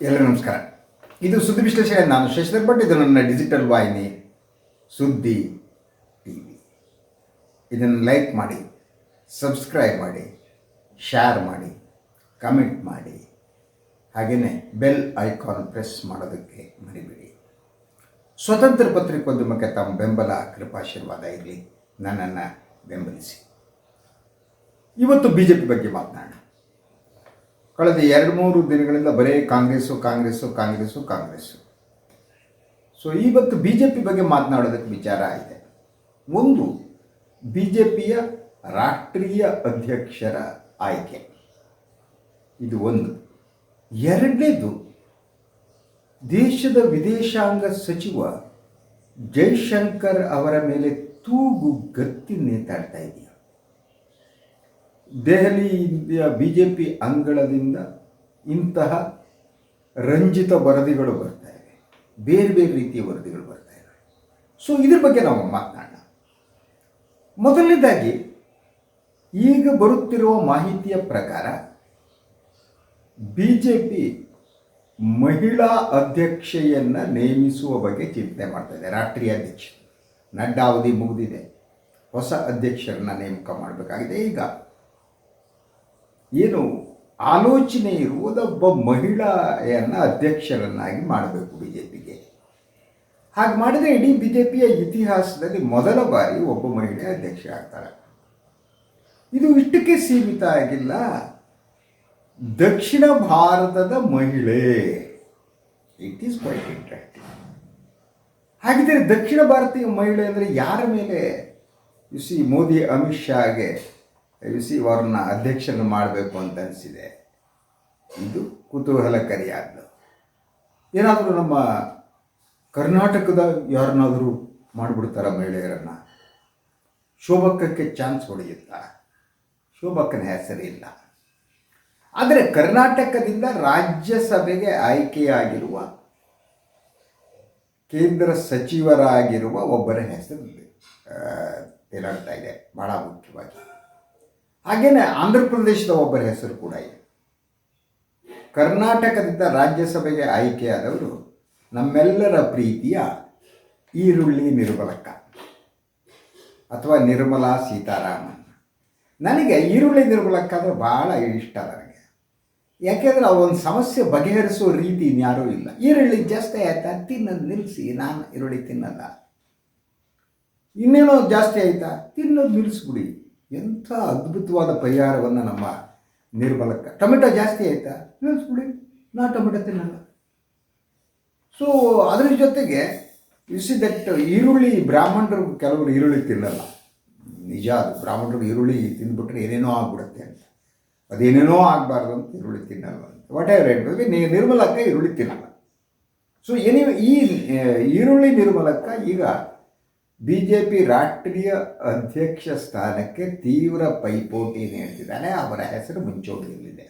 ಎಲ್ಲರಿಗೂ ನಮಸ್ಕಾರ. ಇದು ಸುದ್ದಿ ವಿಶ್ಲೇಷಣೆ. ನಾನು ಶಶಿಧರ್ ಭಟ್. ಇದು ನನ್ನ ಡಿಜಿಟಲ್ ವಾಹಿನಿ, ಸುದ್ದಿ ಟಿ ವಿ. ಇದನ್ನು ಲೈಕ್ ಮಾಡಿ ಸಬ್ಸ್ಕ್ರೈಬ್ ಮಾಡಿ ಶೇರ್ ಮಾಡಿ ಕಮೆಂಟ್ ಮಾಡಿ. ಹಾಗೆಯೇ ಬೆಲ್ ಐಕಾನ್ ಪ್ರೆಸ್ ಮಾಡೋದಕ್ಕೆ ಮರಿಬೇಡಿ. ಸ್ವತಂತ್ರ ಪತ್ರಿಕೋದ್ಯಮಕ್ಕೆ ತಮ್ಮ ಬೆಂಬಲ ಕೃಪಾಶೀರ್ವಾದ ಇರಲಿ. ನನ್ನನ್ನು ಬೆಂಬಲಿಸಿ. ಇವತ್ತು ಬಿ ಜೆ ಪಿ ಬಗ್ಗೆ ಮಾತನಾಡೋಣ. ಕಳೆದ ಎರಡು ಮೂರು ದಿನಗಳಿಂದ ಬರೀ ಕಾಂಗ್ರೆಸ್ಸು ಕಾಂಗ್ರೆಸ್ಸು ಕಾಂಗ್ರೆಸ್ಸು ಕಾಂಗ್ರೆಸ್ಸು. ಸೊ ಇವತ್ತು ಬಿ ಜೆ ಪಿ ಬಗ್ಗೆ ಮಾತನಾಡೋದಕ್ಕೆ ವಿಚಾರ ಇದೆ ಒಂದು ಬಿ ಜೆ ಪಿಯ ರಾಷ್ಟ್ರೀಯ ಅಧ್ಯಕ್ಷರ ಆಯ್ಕೆ. ಇದು ಒಂದು. ಎರಡನೇದು, ದೇಶದ ವಿದೇಶಾಂಗ ಸಚಿವ ಜೈಶಂಕರ್ ಅವರ ಮೇಲೆ ತೂಗು ಗತ್ತಿ ನೇತಾಡ್ತಾ ಇದೆಯಾ? ದೆಹಲಿಯ ಬಿ ಜೆ ಪಿ ಅಂಗಳದಿಂದ ಇಂತಹ ರಂಜಿತ ವರದಿಗಳು ಬರ್ತಾ ಇವೆ. ಬೇರೆ ಬೇರೆ ರೀತಿಯ ವರದಿಗಳು ಬರ್ತಾ ಇವೆ. ಸೊ ಇದ್ರ ಬಗ್ಗೆ ನಾವು ಮಾತನಾಡೋಣ. ಮೊದಲನೇದಾಗಿ, ಈಗ ಬರುತ್ತಿರುವ ಮಾಹಿತಿಯ ಪ್ರಕಾರ ಬಿ ಜೆ ಪಿ ಮಹಿಳಾ ಅಧ್ಯಕ್ಷೆಯನ್ನು ನೇಮಿಸುವ ಬಗ್ಗೆ ಚಿಂತನೆ ಮಾಡ್ತಾ ಇದೆ. ರಾಷ್ಟ್ರೀಯ ಅಧ್ಯಕ್ಷ ನಡ್ಡಾವಧಿ ಮುಗಿದಿದೆ. ಹೊಸ ಅಧ್ಯಕ್ಷರನ್ನ ನೇಮಕ ಮಾಡಬೇಕಾಗಿದೆ. ಈಗ ಏನು ಆಲೋಚನೆ ಇರುವುದೊಬ್ಬ ಮಹಿಳೆಯನ್ನು ಅಧ್ಯಕ್ಷರನ್ನಾಗಿ ಮಾಡಬೇಕು ಬಿ ಜೆ ಪಿಗೆ ಹಾಗೆ ಮಾಡಿದರೆ ಇಡೀ ಬಿ ಜೆ ಪಿಯ ಇತಿಹಾಸದಲ್ಲಿ ಮೊದಲ ಬಾರಿ ಒಬ್ಬ ಮಹಿಳೆ ಅಧ್ಯಕ್ಷ ಆಗ್ತಾರೆ ಇದು ಇಷ್ಟಕ್ಕೆ ಸೀಮಿತ ಆಗಿಲ್ಲ. ದಕ್ಷಿಣ ಭಾರತದ ಮಹಿಳೆ. ಇಟ್ ಈಸ್ ಕ್ವೈಟ್ ಇಂಟ್ರೆಸ್ಟಿಂಗ್ ಹಾಗಿದ್ದರೆ ದಕ್ಷಿಣ ಭಾರತೀಯ ಮಹಿಳೆ ಅಂದರೆ ಯಾರ ಮೇಲೆ? ಯು ಸಿ ಮೋದಿ, ಅಮಿತ್ ಶಾಗೆ ಯು ಸಿ ಅವ್ರನ್ನ ಅಧ್ಯಕ್ಷನ ಮಾಡಬೇಕು ಅಂತ ಅನಿಸಿದೆ. ಇದು ಕುತೂಹಲಕಾರಿಯಾದ್ದು. ಏನಾದರೂ ನಮ್ಮ ಕರ್ನಾಟಕದ ಯಾರನ್ನಾದರೂ ಮಾಡಿಬಿಡ್ತಾರ ಮಹಿಳೆಯರನ್ನು? ಶೋಭಕ್ಕಕ್ಕೆ ಚಾನ್ಸ್ ಹೊಡೆಯುತ್ತಾ? ಶೋಭಕ್ಕನ ಹೆಸರಿಲ್ಲ. ಆದರೆ ಕರ್ನಾಟಕದಿಂದ ರಾಜ್ಯಸಭೆಗೆ ಆಯ್ಕೆಯಾಗಿರುವ ಕೇಂದ್ರ ಸಚಿವರಾಗಿರುವ ಒಬ್ಬರ ಹೆಸರು ತೇಲಾಡ್ತಾ ಇದೆ? ಬಹಳ ಮುಖ್ಯವಾಗಿ. ಹಾಗೆಯೇ ಆಂಧ್ರ ಪ್ರದೇಶದ ಒಬ್ಬರ ಹೆಸರು ಕೂಡ ಇದೆ. ಕರ್ನಾಟಕದಿಂದ ರಾಜ್ಯಸಭೆಗೆ ಆಯ್ಕೆಯಾದವರು ನಮ್ಮೆಲ್ಲರ ಪ್ರೀತಿಯ ಈರುಳ್ಳಿ ನಿರ್ಮಲಕ್ಕ ಅಥವಾ ನಿರ್ಮಲಾ ಸೀತಾರಾಮನ್. ನನಗೆ ಈರುಳ್ಳಿ ನಿರ್ಮಲಕ್ಕ ಅಂದರೆ ಭಾಳ ಇಷ್ಟ ನನಗೆ. ಯಾಕೆಂದರೆ ಒಂದು ಸಮಸ್ಯೆ ಬಗೆಹರಿಸೋ ರೀತಿ ಇನ್ಯಾರೂ ಇಲ್ಲ. ಈರುಳ್ಳಿ ಜಾಸ್ತಿ ಆಯ್ತಾ? ತಿನ್ನೋದು ನಿಲ್ಲಿಸಿ, ನಾನು ಈರುಳ್ಳಿ ತಿನ್ನಲ್ಲ. ಇನ್ನೇನೋ ಜಾಸ್ತಿ ಆಯ್ತಾ? ತಿನ್ನೋದು ನಿಲ್ಲಿಸ್ಬಿಡಿ. ಎಂಥ ಅದ್ಭುತವಾದ ಪರಿಹಾರವನ್ನು ನಮ್ಮ ನಿರ್ಬಲಕ್ಕೆ. ಟೊಮೆಟೊ ಜಾಸ್ತಿ ಆಯಿತಾ? ನಿಲ್ಲಿಸ್ಬಿಡಿ ನಾ ಟೊಮೆಟೊ ತಿನ್ನಲ್ಲ. ಸೊ ಅದರ ಜೊತೆಗೆ ಇಸಿ ದಟ್ ಈರುಳ್ಳಿ, ಬ್ರಾಹ್ಮಣರು ಕೆಲವರು ಈರುಳ್ಳಿ ತಿನ್ನಲ್ಲ. ನಿಜ ಅದು. ಬ್ರಾಹ್ಮಣರು ಈರುಳ್ಳಿ ತಿಂದ್ಬಿಟ್ರೆ ಏನೇನೋ ಆಗ್ಬಿಡುತ್ತೆ ಅಂತ. ಅದೇನೇನೋ ಆಗಬಾರ್ದು ಅಂತ ಈರುಳ್ಳಿ ತಿನ್ನಲ್ಲ ಅಂತ. ವಾಟ್ ಎವರ್ ರೇಟ್ ನೀ ನಿರ್ಮಲಕ್ಕ ಈರುಳ್ಳಿ ತಿನ್ನಲ್ಲ. ಸೊ ಎನಿ ಈ ಈರುಳ್ಳಿ ನಿರ್ಮಲಕ್ಕ ಈಗ ಬಿ ಜೆ ಪಿ ರಾಷ್ಟ್ರೀಯ ಅಧ್ಯಕ್ಷ ಸ್ಥಾನಕ್ಕೆ ತೀವ್ರ ಪೈಪೋಟಿ ನೀಡ್ತಿದ್ದಾನೆ ಅವರ ಹೆಸರು ಮುಂಚೂಣಿಯಲ್ಲಿದೆ.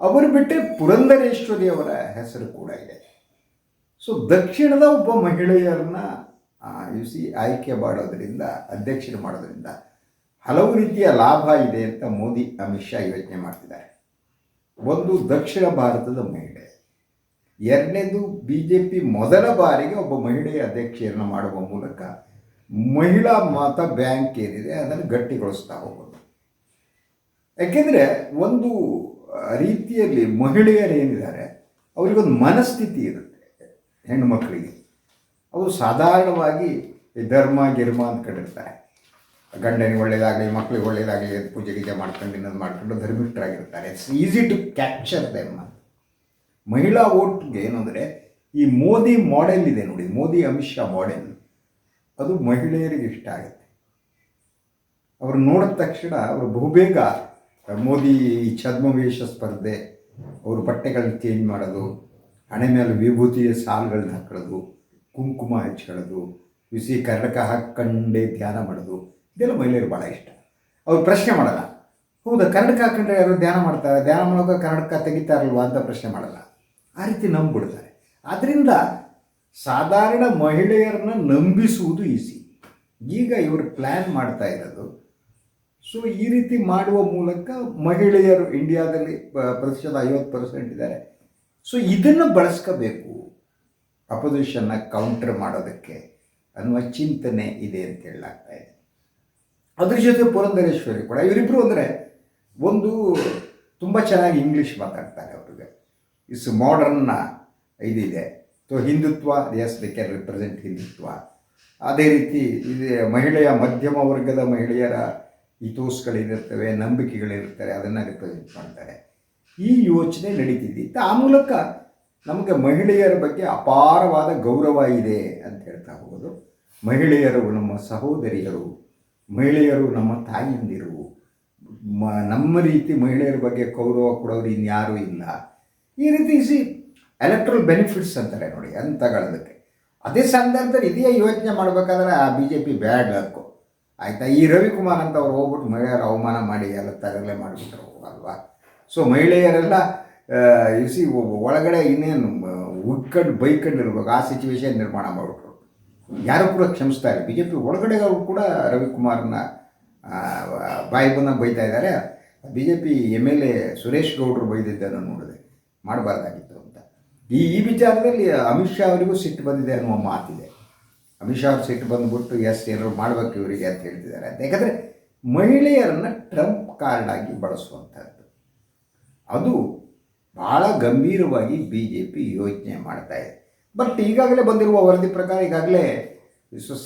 ಅವರು ಬಿಟ್ಟರೆ ಪುರಂದರೇಶ್ವರಿ ಅವರ ಹೆಸರು ಕೂಡ ಇದೆ. ಸೊ ದಕ್ಷಿಣದ ಒಬ್ಬ ಮಹಿಳೆಯರನ್ನ ಯು ಸಿ ಆಯ್ಕೆ ಮಾಡೋದರಿಂದ, ಅಧ್ಯಕ್ಷರು ಮಾಡೋದರಿಂದ ಹಲವು ರೀತಿಯ ಲಾಭ ಇದೆ ಅಂತ ಮೋದಿ, ಅಮಿತ್ ಶಾ ಯೋಚನೆ ಮಾಡ್ತಿದ್ದಾರೆ. ಒಂದು ದಕ್ಷಿಣ ಭಾರತದ ಮಹಿಳೆ. ಎರಡನೇದು ಬಿ ಜೆ ಪಿ ಮೊದಲ ಬಾರಿಗೆ ಒಬ್ಬ ಮಹಿಳೆಯ ಅಧ್ಯಕ್ಷೆಯನ್ನು ಮಾಡುವ ಮೂಲಕ ಮಹಿಳಾ ಮತ ಬ್ಯಾಂಕ್ ಏನಿದೆ ಅದನ್ನು ಗಟ್ಟಿಗೊಳಿಸ್ತಾ ಹೋಗೋದು. ಯಾಕೆಂದರೆ ಒಂದು ರೀತಿಯಲ್ಲಿ ಮಹಿಳೆಯರು ಏನಿದ್ದಾರೆ, ಅವರಿಗೊಂದು ಮನಸ್ಥಿತಿ ಇರುತ್ತೆ ಹೆಣ್ಣು ಮಕ್ಕಳಿಗೆ. ಅವರು ಸಾಧಾರಣವಾಗಿ ಧರ್ಮ, ಗಿರ್ಮ ಅಂತ ಅಂದ್ಕೊಂಡಿರ್ತಾರೆ ಗಂಡನಿಗೆ ಒಳ್ಳೇದಾಗಲಿ ಮಕ್ಕಳಿಗೆ ಒಳ್ಳೇದಾಗಲಿ ಪೂಜೆ ಗೀಜೆ ಮಾಡ್ಕೊಂಡು, ಇನ್ನೊಂದು ಮಾಡ್ಕೊಂಡು ಧರ್ಮಿಷ್ಠರಾಗಿರ್ತಾರೆ. It's easy to capture them ಮಹಿಳಾ ಓಟ್ಗೆ ಏನಂದರೆ ಈ ಮೋದಿ ಮಾಡೆಲ್ ಇದೆ ನೋಡಿ, ಮೋದಿ ಅಮಿತ್ ಶಾ ಮಾಡೆಲ್ ಅದು ಮಹಿಳೆಯರಿಗೆ ಇಷ್ಟ ಆಗುತ್ತೆ. ಅವರು ನೋಡಿದ ತಕ್ಷಣ ಅವರು ಬಹುಬೇಗ ಮೋದಿ ಈ ಛದ್ಮವೇಷ ಸ್ಪರ್ಧೆ, ಅವರು ಬಟ್ಟೆಗಳನ್ನ ಚೇಂಜ್ ಮಾಡೋದು, ಹಣೆ ಮೇಲೆ ವಿಭೂತಿಯ ಸಾಲುಗಳನ್ನ ಹಾಕೊಳ್ಳೋದು, ಕುಂಕುಮ ಹಚ್ಕೊಳ್ಳೋದು ಬಿಸಿ ಕರ್ಣಕ ಹಾಕ್ಕೊಂಡೇ ಧ್ಯಾನ ಮಾಡೋದು, ಇದೆಲ್ಲ ಮಹಿಳೆಯರು ಭಾಳ ಇಷ್ಟ. ಅವ್ರು ಪ್ರಶ್ನೆ ಮಾಡಲ್ಲ, ಹೌದಾ, ಕರ್ಣಕ ಹಾಕೊಂಡ್ರೆ ಯಾರು ಧ್ಯಾನ ಮಾಡ್ತಾರೆ? ಧ್ಯಾನ ಮಾಡೋಕೆ ಕರ್ಣಕ ತೆಗಿತಾರಲ್ವಾ ಅಂತ ಪ್ರಶ್ನೆ ಮಾಡಲ್ಲ. ಆ ರೀತಿ ನಂಬಿಬಿಡ್ತಾರೆ. ಆದ್ದರಿಂದ ಸಾಧಾರಣ ಮಹಿಳೆಯರನ್ನ ನಂಬಿಸುವುದು ಈಸಿ ಈಗ ಇವರು ಪ್ಲ್ಯಾನ್ ಮಾಡ್ತಾ ಇರೋದು. ಸೊ ಈ ರೀತಿ ಮಾಡುವ ಮೂಲಕ ಮಹಿಳೆಯರು ಇಂಡಿಯಾದಲ್ಲಿ ಪ್ರತಿಶತ ಐವತ್ತು ಪರ್ಸೆಂಟ್ ಇದ್ದಾರೆ. ಸೊ ಇದನ್ನು ಬಳಸ್ಕೋಬೇಕು. ಅಪೋಸಿಷನ್ನ ಕೌಂಟರ್ ಮಾಡೋದಕ್ಕೆ ಅನ್ನುವ ಚಿಂತನೆ ಇದೆ ಅಂತ ಹೇಳಲಾಗ್ತಾ ಇದೆ. ಅದ್ರ ಜೊತೆ ಪುರಂದರೇಶ್ವರಿ ಕೂಡ ಇವರಿಬ್ಬರು ಅಂದರೆ ಒಂದು ತುಂಬ ಚೆನ್ನಾಗಿ ಇಂಗ್ಲೀಷ್ ಮಾತಾಡ್ತಾರೆ ಅವ್ರಿಗೆ. ಇಸ್ ಮಾಡರ್ನ್ನ ಇದಿದೆ. So Hindutva as they can represent Hindutva. ಅದೇ ರೀತಿ ಇದು ಮಹಿಳೆಯ ಮಧ್ಯಮ ವರ್ಗದ ಮಹಿಳೆಯರ ಹಿತೋಸ್ಗಳಿರುತ್ತವೆ ನಂಬಿಕೆಗಳಿರ್ತವೆ ಅದನ್ನು ರಿಪ್ರೆಸೆಂಟ್ ಮಾಡ್ತಾರೆ. ಈ ಯೋಚನೆ ನಡೀತಿದ್ದಿತ್ತು ಆ ಮೂಲಕ ನಮಗೆ ಮಹಿಳೆಯರ ಬಗ್ಗೆ ಅಪಾರವಾದ ಗೌರವ ಇದೆ ಅಂತ ಹೇಳ್ತಾ ಹೋಗೋದು. ಮಹಿಳೆಯರು ನಮ್ಮ ಸಹೋದರಿಯರು, ಮಹಿಳೆಯರು ನಮ್ಮ ತಾಯಿಯಂದಿರು ಮ, ನಮ್ಮ ರೀತಿ ಮಹಿಳೆಯರ ಬಗ್ಗೆ ಗೌರವ ಕೊಡೋರು ಇನ್ಯಾರೂ ಇಲ್ಲ. ಈ ರೀತಿ ಸಿ ಎಲೆಕ್ಟ್ರಲ್ ಬೆನಿಫಿಟ್ಸ್ ಅಂತಾರೆ ನೋಡಿ, ಅಂತ ತಗೊಳ್ಳೋದಕ್ಕೆ ಅದೇ ಸಂದರ್ಭದಲ್ಲಿ ಇದೇ ಯೋಚನೆ ಮಾಡಬೇಕಾದ್ರೆ ಆ B J P bad luck ಆಯಿತಾ? ಈ ರವಿಕುಮಾರ್ ಅಂತ ಅವ್ರು ಹೋಗ್ಬಿಟ್ಟು ಮಹಿಳೆಯರ ಅವಮಾನ ಮಾಡಿ, ಎಲ್ಲ ತರಲೆ ಮಾಡಿಬಿಟ್ರು, ಅಲ್ವಾ? ಸೊ ಮಹಿಳೆಯರೆಲ್ಲ ಇಸಿ ಒಳಗಡೆ ಇನ್ನೇನು ಉಟ್ಕಂಡು ಇರ್ಬೇಕು ಆ ಸಿಚುವೇಶನ್ ನಿರ್ಮಾಣ ಮಾಡಿಬಿಟ್ರು. ಯಾರು ಕೂಡ ಕ್ಷಮಿಸ್ತಾ ಇಲ್ಲ. ಬಿ ಜೆ ಪಿ ಒಳಗಡೆ ಕೂಡ ರವಿಕುಮಾರ್ನ ಬಾಯಿ ಬಂದ ಬೈತಾ ಇದ್ದಾರೆ. B J P M L A Suresh ಗೌಡರು ಬೈದಿದ್ದನ್ನು ನೋಡಿದೆ. ಮಾಡಬಾರ್ದಾಗಿತ್ತು ಅಂತ. ಈ ಈ ವಿಚಾರದಲ್ಲಿ ಅಮಿತ್ ಶಾ ಅವರಿಗೂ ಸಿಟ್ಟು ಬಂದಿದೆ ಅನ್ನುವ ಮಾತಿದೆ. ಅಮಿತ್ ಶಾ ಅವ್ರು ಸಿಟ್ಟು ಬಂದುಬಿಟ್ಟು ಎಸ್ ಏನಾದ್ರು ಮಾಡಬೇಕು ಇವರಿಗೆ ಅಂತ ಹೇಳ್ತಿದ್ದಾರೆ. ಅಂತ ಯಾಕಂದರೆ ಮಹಿಳೆಯರನ್ನು ಟ್ರಂಪ್ ಕಾರ್ಡ್ ಆಗಿ ಬಳಸುವಂಥದ್ದು ಅದು ಬಹಳ ಗಂಭೀರವಾಗಿ ಬಿ ಜೆ ಪಿ ಯೋಚನೆ ಮಾಡ್ತಾ ಇದೆ. ಬಟ್ ಈಗಾಗಲೇ ಬಂದಿರುವ ವರದಿ ಪ್ರಕಾರ ಈಗಾಗಲೇ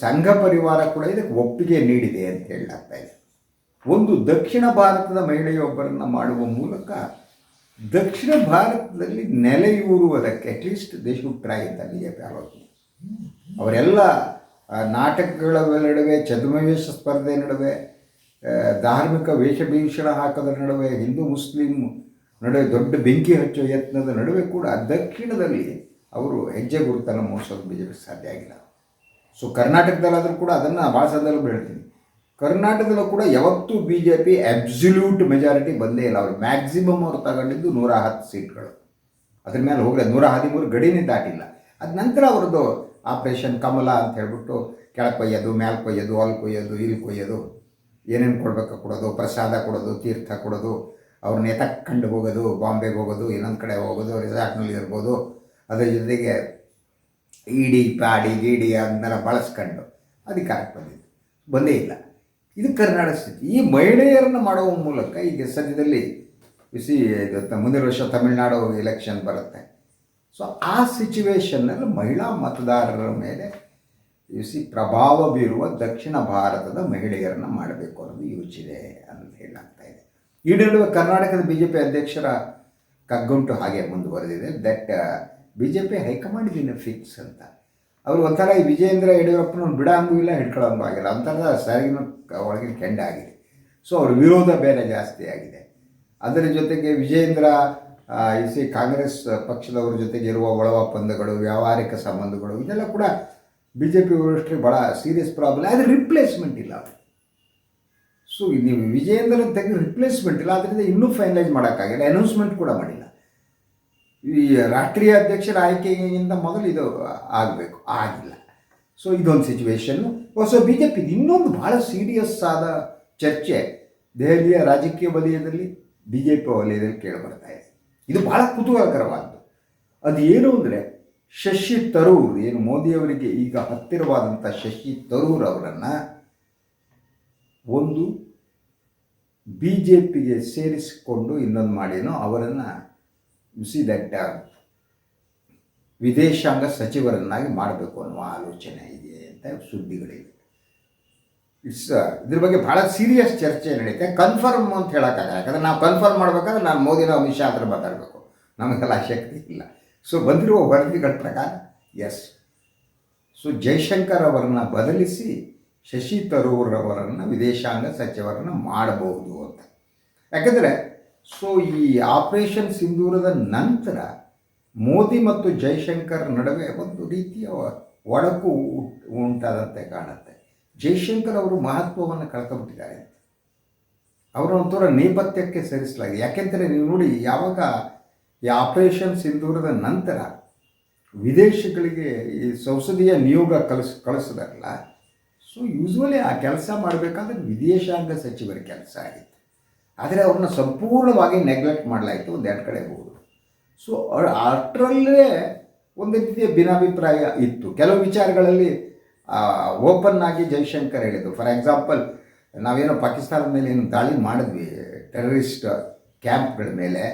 ಸಂಘ ಪರಿವಾರ ಕೂಡ ಇದಕ್ಕೆ ಒಪ್ಪಿಗೆ ನೀಡಿದೆ ಅಂತ ಹೇಳಲಾಗ್ತಾ ಇದೆ. ಒಂದು ದಕ್ಷಿಣ ಭಾರತದ ಮಹಿಳೆಯೊಬ್ಬರನ್ನು ಮಾಡುವ ಮೂಲಕ ದಕ್ಷಿಣ ಭಾರತದಲ್ಲಿ ನೆಲೆಯೂರುವುದಕ್ಕೆ ಅಟ್ಲೀಸ್ಟ್ ದೇ ಶುಡ್ ಅಂತ ಬಿ ಜೆ ಪಿ ಆಲೋಚನೆ ಅವರೆಲ್ಲ ನಾಟಕಗಳ ನಡುವೆ ಛದ್ಮವೇಶ ಸ್ಪರ್ಧೆ ನಡುವೆ ಧಾರ್ಮಿಕ ವೇಷಭೀಷಣ ಹಾಕೋದ್ರ ನಡುವೆ, ಹಿಂದೂ, ಮುಸ್ಲಿಂ ನಡುವೆ ದೊಡ್ಡ ಬೆಂಕಿ ಹಚ್ಚೋ ಯತ್ನದ ನಡುವೆ ಕೂಡ ದಕ್ಷಿಣದಲ್ಲಿ ಅವರು ಹೆಜ್ಜೆ ಗುರುತನ್ನು ಮೂಡಿಸೋದು ಬಿ ಜೆ ಪಿ ಸಾಧ್ಯ ಆಗಿಲ್ಲ. ಸೊ ಕರ್ನಾಟಕದಲ್ಲಾದರೂ ಕೂಡ ಅದನ್ನು ಭಾಳ ಸಂದರ್ಭ ಹೇಳ್ತೀನಿ ಕರ್ನಾಟಕದಲ್ಲೂ ಕೂಡ ಯಾವತ್ತೂ B J P absolute majority ಬಂದೇ ಇಲ್ಲ. ಅವರು ಮ್ಯಾಕ್ಸಿಮಮ್ ಅವ್ರು ತಗೊಂಡಿದ್ದು ನೂರ ಹತ್ತು ಸೀಟ್ಗಳು. ಅದ್ರ ಮೇಲೆ ಹೋಗಲಿ, ನೂರ ಹದಿಮೂರು ಗಡಿನೇ ದಾಟಿಲ್ಲ. ಅದ ನಂತರ ಅವ್ರದ್ದು ಆಪ್ರೇಷನ್ ಕಮಲ ಅಂತ ಹೇಳ್ಬಿಟ್ಟು ಕೆಳಗೆ ಕೊಯ್ಯೋದು, ಮ್ಯಾಲೆ ಕೊಯ್ಯೋದು ಅಲ್ಲಿ ಕೊಯ್ಯೋದು ಇಲ್ಲಿ ಕೊಯ್ಯೋದು. ಏನೇನು ಕೊಡಬೇಕು ಕೊಡೋದು, ಪ್ರಸಾದ ಕೊಡೋದು, ತೀರ್ಥ ಕೊಡೋದು, ಅವ್ರನ್ನ ಎತ್ತಕ್ಕೊಂಡು ಹೋಗೋದು, ಬಾಂಬೆಗೆ ಹೋಗೋದು, ಇನ್ನೊಂದು ಕಡೆ ಹೋಗೋದು, ರೆಸಾರ್ಟ್ನಲ್ಲಿ ಇರ್ಬೋದು. ಅದರ ಜೊತೆಗೆ ಇಡಿ, ಪಾಡಿ, ಗೀಡಿ ಅದನ್ನೆಲ್ಲ ಬಳಸ್ಕೊಂಡು, ಅಧಿಕಾರಕ್ಕೆ ಬಂದಿದ್ದು. ಬಂದೇ ಇಲ್ಲ. ಇದು ಕರ್ನಾಟಕ ಸ್ಥಿತಿ. ಈ ಮಹಿಳೆಯರನ್ನು ಮಾಡುವ ಮೂಲಕ ಈಗ ಸದ್ಯದಲ್ಲಿ ಬಿಸಿ ಮುಂದಿನ ವರ್ಷ ತಮಿಳುನಾಡು ಎಲೆಕ್ಷನ್ ಬರುತ್ತೆ. ಸೊ ಆ ಸಿಚುವೇಶನ್ನಲ್ಲಿ ಮಹಿಳಾ ಮತದಾರರ ಮೇಲೆ ಸಿ ಪ್ರಭಾವ ಬೀರುವ ದಕ್ಷಿಣ ಭಾರತದ ಮಹಿಳೆಯರನ್ನು ಮಾಡಬೇಕು ಅನ್ನೋದು ಯೋಚನೆ ಅಂತ ಹೇಳಲಾಗ್ತಾ ಇದೆ. ಈ ಕರ್ನಾಟಕದ ಬಿ ಜೆ ಪಿ ಅಧ್ಯಕ್ಷರ ಕಗ್ಗುಂಟು ಹಾಗೆ ಮುಂದುವರೆದಿದೆ. That B J P high command in fix ಅಂತ. ಅವರು ಒಂಥರ ಈ ವಿಜಯೇಂದ್ರ ಯಡಿಯೂರಪ್ಪನ ಬಿಡಂಗೂ ಇಲ್ಲ ಹಿಡ್ಕೊಳ್ಳೋಂಗೂ ಆಗಿಲ್ಲ. ಒಂಥರ ಸರಿಗಿನ ಒಳಗಿನ ಕೆಂಡ ಆಗಿದೆ. ಸೊ ಅವ್ರ ವಿರೋಧ ಬೇರೆ ಜಾಸ್ತಿ ಆಗಿದೆ. ಅದರ ಜೊತೆಗೆ ವಿಜಯೇಂದ್ರ ಸಿ ಕಾಂಗ್ರೆಸ್ ಪಕ್ಷದವ್ರ ಜೊತೆಗೆ ಇರುವ ಒಳ ಒಪ್ಪಂದಗಳು ವ್ಯಾವಹಾರಿಕ ಸಂಬಂಧಗಳು, ಇದೆಲ್ಲ ಕೂಡ ಬಿ ಜೆ ಪಿ ವರಿಷ್ಠರಿಗೆ ಭಾಳ ಸೀರಿಯಸ್ ಪ್ರಾಬ್ಲಮ್ ಆದರೆ ರಿಪ್ಲೇಸ್ಮೆಂಟ್ ಇಲ್ಲ ಸೊ ನೀವು ವಿಜಯೇಂದ್ರ ತೆಗೆದು ರಿಪ್ಲೇಸ್ಮೆಂಟ್ ಇಲ್ಲ ಅದರಿಂದ ಇನ್ನೂ ಫೈನಲೈಸ್ ಮಾಡೋಕ್ಕಾಗಿಲ್ಲ. ಅನೌನ್ಸ್ಮೆಂಟ್ ಕೂಡ ಮಾಡಿಲ್ಲ. ಈ ರಾಷ್ಟ್ರೀಯ ಅಧ್ಯಕ್ಷರ ಆಯ್ಕೆಗಿಂತ ಮೊದಲು ಇದು ಆಗಬೇಕು, ಆಗಿಲ್ಲ. ಸೊ ಇದೊಂದು ಸಿಚುವೇಶನ್ನು ಸೊ ಬಿ ಜೆ ಪಿದು ಇನ್ನೊಂದು ಭಾಳ ಸೀರಿಯಸ್ ಆದ ಚರ್ಚೆ ದೆಹಲಿಯ ರಾಜಕೀಯ ವಲಯದಲ್ಲಿ ಬಿ ಜೆ ಪಿ ವಲಯದಲ್ಲಿ ಕೇಳಿಬರ್ತಾ ಇದೆ. ಇದು ಭಾಳ ಕುತೂಹಲಕರವಾದ್ದು. ಅದು ಏನು ಅಂದರೆ, ಶಶಿ ತರೂರ್, ಏನು ಮೋದಿಯವರಿಗೆ ಈಗ ಹತ್ತಿರವಾದಂಥ ಶಶಿ ತರೂರ್ ಅವರನ್ನು ಒಂದು ಬಿ ಜೆ ಪಿಗೆ ಸೇರಿಸಿಕೊಂಡು ಇನ್ನೊಂದು ಮಾಡಿನೋ, ಅವರನ್ನು ಸಿ ದಟ್ ವಿದೇಶಾಂಗ ಸಚಿವರನ್ನಾಗಿ ಮಾಡಬೇಕು ಅನ್ನುವ ಆಲೋಚನೆ ಇದೆ ಅಂತ ಸುದ್ದಿಗಳಿವೆ. ಇಟ್ಸ್ ಇದ್ರ ಬಗ್ಗೆ ಭಾಳ ಸೀರಿಯಸ್ ಚರ್ಚೆ ನಡೀತೆ. ಕನ್ಫರ್ಮ್ ಅಂತ ಹೇಳೋಕ್ಕಾಗಲ್ಲ. ಯಾಕಂದರೆ ನಾವು ಕನ್ಫರ್ಮ್ ಮಾಡಬೇಕಾದ್ರೆ ನಾನು ಮೋದಿನ ಅಮಿತ್ ಶಾ ಹತ್ರ ಮಾತಾಡಬೇಕು. ನಮಗೆಲ್ಲ ಶಕ್ತಿ ಇಲ್ಲ. ಸೊ ಬಂದಿರುವ ವರದಿಗಳ ಪ್ರಕಾರ ಎಸ್ ಸೊ ಜೈಶಂಕರ್ ಅವರನ್ನು ಬದಲಿಸಿ ಶಶಿ ತರೂರ್ ಅವರನ್ನು ವಿದೇಶಾಂಗ ಸಚಿವರನ್ನು ಮಾಡಬಹುದು ಅಂತ. ಯಾಕಂದರೆ ಸೊ ಈ ಆಪರೇಷನ್ ಸಿಂಧೂರದ ನಂತರ ಮೋದಿ ಮತ್ತು ಜೈಶಂಕರ್ ನಡುವೆ ಒಂದು ರೀತಿಯ ಒಡಕು ಉಂಟ್- ಉಂಟಾದಂತೆ ಕಾಣುತ್ತೆ. ಜೈಶಂಕರ್ ಅವರು ಮಹತ್ವವನ್ನು ಕಳ್ಕೊಂಬಿಟ್ಟಿದ್ದಾರೆ ಅವರ ಒಂಥರ ನೇಪಥ್ಯಕ್ಕೆ ಸೇರಿಸಲಾಗಿದೆ. ಯಾಕೆಂದರೆ ನೀವು ನೋಡಿ, ಯಾವಾಗ ಈ ಆಪರೇಷನ್ ಸಿಂಧೂರದ ನಂತರ ವಿದೇಶಗಳಿಗೆ ಈ ಸಂಸದೀಯ ನಿಯೋಗ ಕಳಿಸ್, ಕಳಿಸಿದಾರಲ್ಲ ಸೊ ಯೂಸ್ವಲಿ ಆ ಕೆಲಸ ಮಾಡಬೇಕಾದ್ರೆ ವಿದೇಶಾಂಗ ಸಚಿವರ ಕೆಲಸ ಆಗಿತ್ತು. ಆದರೆ ಅವ್ರನ್ನ ಸಂಪೂರ್ಣವಾಗಿ ನೆಗ್ಲೆಕ್ಟ್ ಮಾಡಲಾಯಿತು ಒಂದೆರಡು ಕಡೆ ಹೋಗೋದು ಸೊ ಅಷ್ಟರಲ್ಲೇ ಒಂದು ರೀತಿಯ ಭಿನ್ನಾಭಿಪ್ರಾಯ ಇತ್ತು. ಕೆಲವು ವಿಚಾರಗಳಲ್ಲಿ ಓಪನ್ ಆಗಿ ಜೈಶಂಕರ್ ಹೇಳಿದ್ದು ಫಾರ್ ಎಕ್ಸಾಂಪಲ್ ನಾವೇನೋ ಪಾಕಿಸ್ತಾನದ ಮೇಲೆ ಏನು ದಾಳಿ ಮಾಡಿದ್ವಿ ಟೆರರಿಸ್ಟ್ ಕ್ಯಾಂಪ್ಗಳ ಮೇಲೆ,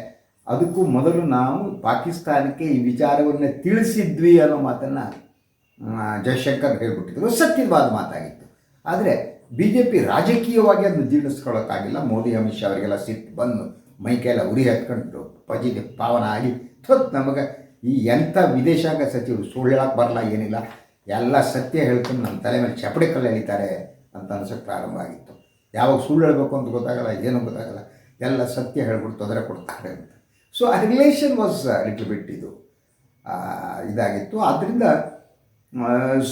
ಅದಕ್ಕೂ ಮೊದಲು ನಾವು ಪಾಕಿಸ್ತಾನಕ್ಕೆ ಈ ವಿಚಾರವನ್ನು ತಿಳಿಸಿದ್ವಿ ಅನ್ನೋ ಮಾತನ್ನು ಜಯಶಂಕರ್ ಹೇಳ್ಬಿಟ್ಟಿದ್ರು. ಸತ್ಯವಾದ ಮಾತಾಗಿತ್ತು. ಆದರೆ ಬಿ ಜೆ ಪಿ ರಾಜಕೀಯವಾಗಿ ಅದನ್ನು ಜೀರ್ಣಿಸ್ಕೊಳ್ಳೋಕ್ಕಾಗಿಲ್ಲ. ಮೋದಿ, ಅಮಿತ್ ಶಾ ಅವರಿಗೆಲ್ಲ ಸಿಟ್ಟು ಬಂದು ಮೈಕೆಲ್ಲ ಉರಿ ಹತ್ಕೊಂಡು ಪಜಿಗೆ ಪಾವನ ಆಗಿ ಥತ್ ನಮಗೆ ಈ ಎಂಥ ವಿದೇಶಾಂಗ ಸಚಿವರು ಸುಳ್ಳು ಹೇಳಕ್ಕೆ ಬರಲ್ಲ, ಏನಿಲ್ಲ. ಎಲ್ಲ ಸತ್ಯ ಹೇಳ್ಕೊಂಡು ನಮ್ಮ ತಲೆ ಮೇಲೆ ಚಪಡಿ ಕಲ್ಲು ಎಳಿತಾರೆ ಅಂತ ಅನ್ಸೋಕ್ಕೆ ಪ್ರಾರಂಭ ಆಗಿತ್ತು. ಯಾವಾಗ ಸುಳ್ಳು ಹೇಳಬೇಕು ಅಂತ ಗೊತ್ತಾಗಲ್ಲ, ಏನೂ ಗೊತ್ತಾಗಲ್ಲ. ಎಲ್ಲ ಸತ್ಯ ಹೇಳ್ಬಿಟ್ಟು ತೊಂದರೆ ಕೊಡ್ತಾರೆ ಅಂತ. ಸೊ ಆ ರಿಲೇಷನ್ ವಾಸ್ ಲಿಟ್ಲ್ ಬಿಟ್ ಇದು ಇದಾಗಿತ್ತು. ಆದ್ದರಿಂದ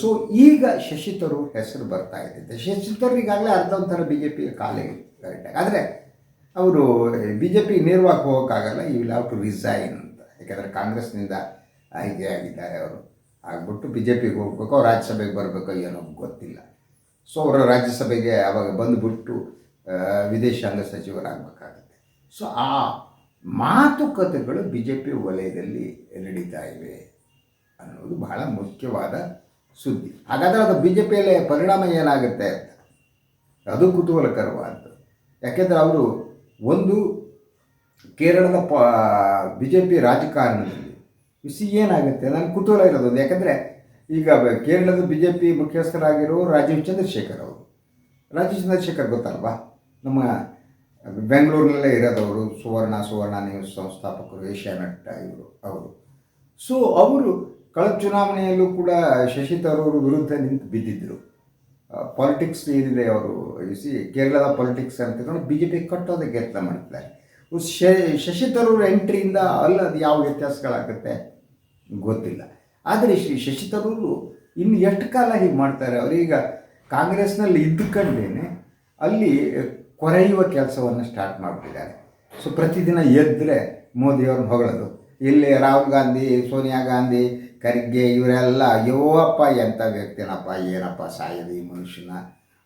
ಸೊ ಈಗ ಶಶಿತರು ಹೆಸರು ಬರ್ತಾ ಇದೆ ಶಶಿ ತರೂರ್ ಈಗಾಗಲೇ ಅರ್ಧ ಒಂಥರ ಬಿ ಜೆ ಪಿಯ ಕಾಲೇ ಕರೆಕ್ಟಾಗಿ ಆದರೆ, ಅವರು ಬಿ ಜೆ ಪಿ ನೇರವಾಗಿ ಹೋಗೋಕ್ಕಾಗಲ್ಲ ಈ ವಿಲ್ ಹ್ಯಾವ್ ಟು ರಿಸೈನ್ ಅಂತ. ಯಾಕೆಂದರೆ ಕಾಂಗ್ರೆಸ್ನಿಂದ ಆಯ್ಕೆ ಆಗಿದ್ದಾರೆ ಅವರು. ಆಗ್ಬಿಟ್ಟು ಬಿ ಜೆ ಪಿಗೆ ಹೋಗ್ಬೇಕು, ಅವ್ರು ರಾಜ್ಯಸಭೆಗೆ ಬರಬೇಕು ಏನೋ ಗೊತ್ತಿಲ್ಲ. ಸೊ ಅವರು ರಾಜ್ಯಸಭೆಗೆ ಅವಾಗ ಬಂದುಬಿಟ್ಟು ವಿದೇಶಾಂಗ ಸಚಿವರಾಗಬೇಕಾಗುತ್ತೆ. ಸೊ ಆ ಮಾತುಕತೆಗಳು ಬಿ ಜೆ ಪಿ ವಲಯದಲ್ಲಿ ನಡೀತಾ ಇವೆ. ಅನ್ನೋದು ಬಹಳ ಮುಖ್ಯವಾದ ಸುದ್ದಿ. ಹಾಗಾದರೆ ಅದು ಬಿ ಜೆ ಪಿಯಲ್ಲಿ ಪರಿಣಾಮ ಏನಾಗುತ್ತೆ ಅಂತ. ಅದು ಕುತೂಹಲಕರವಾದದ್ದು ಯಾಕೆಂದರೆ ಅವರು ಒಂದು ಕೇರಳದ ಪ ಬಿ ಜೆ ಪಿ ರಾಜಕಾರಣದಲ್ಲಿ ಬಿಸಿ ಏನಾಗುತ್ತೆ? ನನಗೆ ಕುತೂಹಲ ಇರೋದು ಒಂದು. ಯಾಕಂದರೆ ಈಗ ಕೇರಳದ ಬಿ ಜೆ ಪಿ ಮುಖ್ಯಸ್ಥರಾಗಿರೋ ರಾಜೀವ್ ಚಂದ್ರಶೇಖರ್ ಅವರು. ರಾಜೀವ್ ಚಂದ್ರಶೇಖರ್ ಗೊತ್ತಲ್ವಾ? ನಮ್ಮ ಬೆಂಗಳೂರಿನಲ್ಲೇ ಇರೋದವರು, ಸುವರ್ಣ ಸುವರ್ಣ ನ್ಯೂಸ್ ಸಂಸ್ಥಾಪಕರು ಏಷ್ಯಾನೆಟ್ ಇವರು, ಅವರು. ಸೊ ಅವರು ಕಳೆದ ಚುನಾವಣೆಯಲ್ಲೂ ಕೂಡ ಶಶಿ ತರೂರ್ ವಿರುದ್ಧ ನಿಂತು ಬಿದ್ದಿದ್ದರು ಪಾಲಿಟಿಕ್ಸ್ ಏನಿದೆ ಅವರು ಸಿ ಕೇರಳದ ಪಾಲಿಟಿಕ್ಸ್ ಅಂತ ತಗೊಂಡು ಬಿ ಜೆ ಪಿ ಕಟ್ಟೋದಕ್ಕೆ ಯತ್ನ ಮಾಡ್ತಾರೆ ಶಶಿ ತರೂರ್ ಎಂಟ್ರಿಯಿಂದ ಅಲ್ಲಿ ಅದು ಯಾವ ವ್ಯತ್ಯಾಸಗಳಾಗುತ್ತೆ? ಗೊತ್ತಿಲ್ಲ. ಆದರೆ ಶ್ರೀ ಶಶಿ ತರೂರು ಇನ್ನು ಎಷ್ಟು ಕಾಲ ಹೀಗೆ ಮಾಡ್ತಾರೆ? ಅವರೀಗ ಕಾಂಗ್ರೆಸ್ನಲ್ಲಿ ಇದ್ದುಕೊಂಡೇನೆ ಅಲ್ಲಿ ಕೊರೆಯುವ ಕೆಲಸವನ್ನು ಸ್ಟಾರ್ಟ್ ಮಾಡ್ತಿದ್ದಾರೆ. ಸೊ ಪ್ರತಿದಿನ ಎದ್ದರೆ ಮೋದಿಯವ್ರನ್ನ ಹೊಗಳೋದು. ಇಲ್ಲಿ ರಾಹುಲ್ ಗಾಂಧಿ, ಸೋನಿಯಾ ಗಾಂಧಿ ಖರ್ಗೆ ಇವರೆಲ್ಲ ಅಯ್ಯೋ ಅಪ್ಪ ಎಂಥ ವ್ಯಕ್ತಿನಪ್ಪ, ಏನಪ್ಪ ಸಾಯೋದು ಈ ಮನುಷ್ಯನ?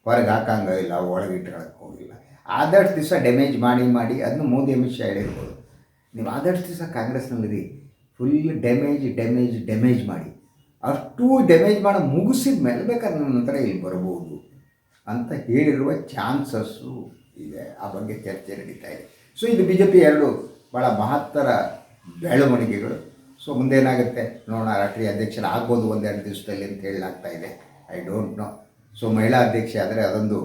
ಹೊರಗೆ ಹಾಕಂಗಿಲ್ಲ ಒಳಗೆ ಇಟ್ಕೊಳಕ್ಕೆ ಹೋಗಿಲ್ಲ. ಆದಷ್ಟು ದಿವಸ ಡ್ಯಾಮೇಜ್ ಮಾಡಿ ಮಾಡಿ ಅದನ್ನು ಮೋದಿ ಅಮಿತ್ ಶಾ ಹೇಳಿರ್ಬೋದು. ನೀವು ಆದಷ್ಟು ದಿವಸ ಕಾಂಗ್ರೆಸ್ನಲ್ಲಿರಿ ಫುಲ್ ಡ್ಯಾಮೇಜ್ ಡ್ಯಾಮೇಜ್ ಡ್ಯಾಮೇಜ್ ಮಾಡಿ. ಅಷ್ಟು ಡ್ಯಾಮೇಜ್ ಮಾಡಿ ಮುಗಿಸಿದ ಮೇಲೆ ಬೇಕಾದ್ರೆ ನನ್ನ ಹತ್ರ ಇಲ್ಲಿ ಬರ್ಬೋದು ಅಂತ ಹೇಳಿರುವ ಚಾನ್ಸಸ್ಸು ಇದೆ. ಆ ಬಗ್ಗೆ ಚರ್ಚೆ ನಡೀತಾ ಇದೆ. ಸೊ ಇದು ಬಿ ಜೆ ಪಿ ಎರಡು ಭಾಳ ಮಹತ್ತರ ಬೆಳವಣಿಗೆಗಳು. ಸೊ ಮುಂದೇನಾಗುತ್ತೆ? ನೋಡೋಣ, ರಾಷ್ಟ್ರೀಯ ಅಧ್ಯಕ್ಷರು ಆಗ್ಬೋದು ಒಂದೆರಡು ದಿವಸದಲ್ಲಿ ಅಂತ ಹೇಳಲಾಗ್ತಾ ಇದೆ. ಐ ಡೋಂಟ್ ನೋ ಸೊ ಮಹಿಳಾ ಅಧ್ಯಕ್ಷೆ ಆದರೆ ಅದೊಂದು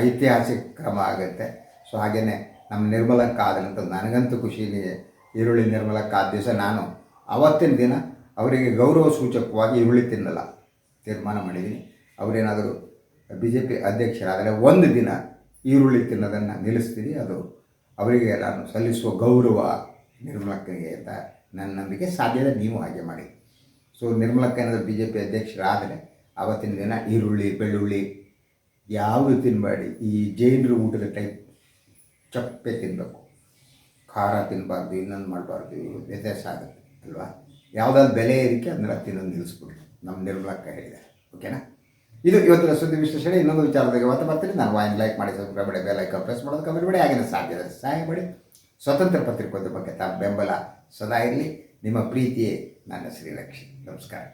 ಐತಿಹಾಸಿಕ ಕ್ರಮ ಆಗುತ್ತೆ. ಸೊ ಹಾಗೆಯೇ ನಮ್ಮ ನಿರ್ಮಲಕ್ಕ ಆದಂಥ ನನಗಂತೂ ಖುಷಿ. ಈರುಳ್ಳಿ ನಿರ್ಮಲಕ್ಕ ಆದ ದಿವಸ ನಾನು ಅವತ್ತಿನ ದಿನ ಅವರಿಗೆ ಗೌರವ ಸೂಚಕವಾಗಿ ಈರುಳ್ಳಿ ತಿನ್ನಲ್ಲ. ತೀರ್ಮಾನ ಮಾಡಿದ್ದೀನಿ ಅವರೇನಾದರೂ ಬಿ ಜೆ ಪಿ ಅಧ್ಯಕ್ಷರಾದರೆ ಒಂದು ದಿನ ಈರುಳ್ಳಿ ತಿನ್ನೋದನ್ನು ನಿಲ್ಲಿಸ್ತೀನಿ ಅದು ಅವರಿಗೆ ನಾನು ಸಲ್ಲಿಸುವ ಗೌರವ ನಿರ್ಮಲಕ್ಕನಿಗೆ ಅಂತ ನನ್ನ ನಂಬಿಕೆ ಸಾಧ್ಯದ ನೀವು ಹಾಗೆ ಮಾಡಿ. ಸೊ ನಿರ್ಮಲಕ್ಕ ಏನಾದರೂ ಬಿ ಜೆ ಪಿ ಅಧ್ಯಕ್ಷರಾದರೆ ಆವತ್ತಿನ ದಿನ ಈರುಳ್ಳಿ, ಬೆಳ್ಳುಳ್ಳಿ ಯಾವುದು ತಿನ್ನಬೇಡಿ ಈ ಜೈನರು ಊಟದ ಟೈಪ್ ಚಪ್ಪೆ ತಿನ್ನಬೇಕು ಖಾರ ತಿನ್ನಬಾರ್ದು ಇನ್ನೊಂದು ಮಾಡಬಾರ್ದು, ವ್ಯತ್ಯಾಸ ಆಗುತ್ತೆ, ಅಲ್ವಾ? ಯಾವುದಾದ್ರು ಬೆಲೆ ಏರಿಕೆ ಅದನ್ನೆಲ್ಲ ತಿನ್ನೋದು ನಿಲ್ಲಿಸ್ಬಿಡಿ ನಮ್ಮ ನಿರ್ಮಲಕ್ಕ ಹೇಳಿದೆ ಓಕೆನಾ ಇದು ಇವತ್ತಿನ ಸುದ್ದಿ ವಿಶ್ಲೇಷಣೆ. ಇನ್ನೊಂದು ವಿಚಾರದಾಗ ಮತ್ತೆ ಬರ್ತೀನಿ. ನಾನು ವಾಯಿನ್ ಲೈಕ್ ಮಾಡಿ ಸಬ್ಸ್ಕ್ರೈಬ್ ಮಾಡಿ ಬೆಲ್ ಐಕನ್ ಪ್ರೆಸ್ ಮಾಡೋದಕ್ಕೆ ಮಾಡಿ ಆಗಿನ ಸಾಧ್ಯ ಸಹಾಯ ಮಾಡಿ ಸ್ವತಂತ್ರ ಪತ್ರಿಕೋದ್ಯಮಕ್ಕೆ ತಮ್ಮ ಬೆಂಬಲ. ಸದಾ ಇರಲಿ. ನಿಮ್ಮ ಪ್ರೀತಿಯೇ ನನ್ನ ಶ್ರೀಲಕ್ಷ್ಮಿ. ನಮಸ್ಕಾರ.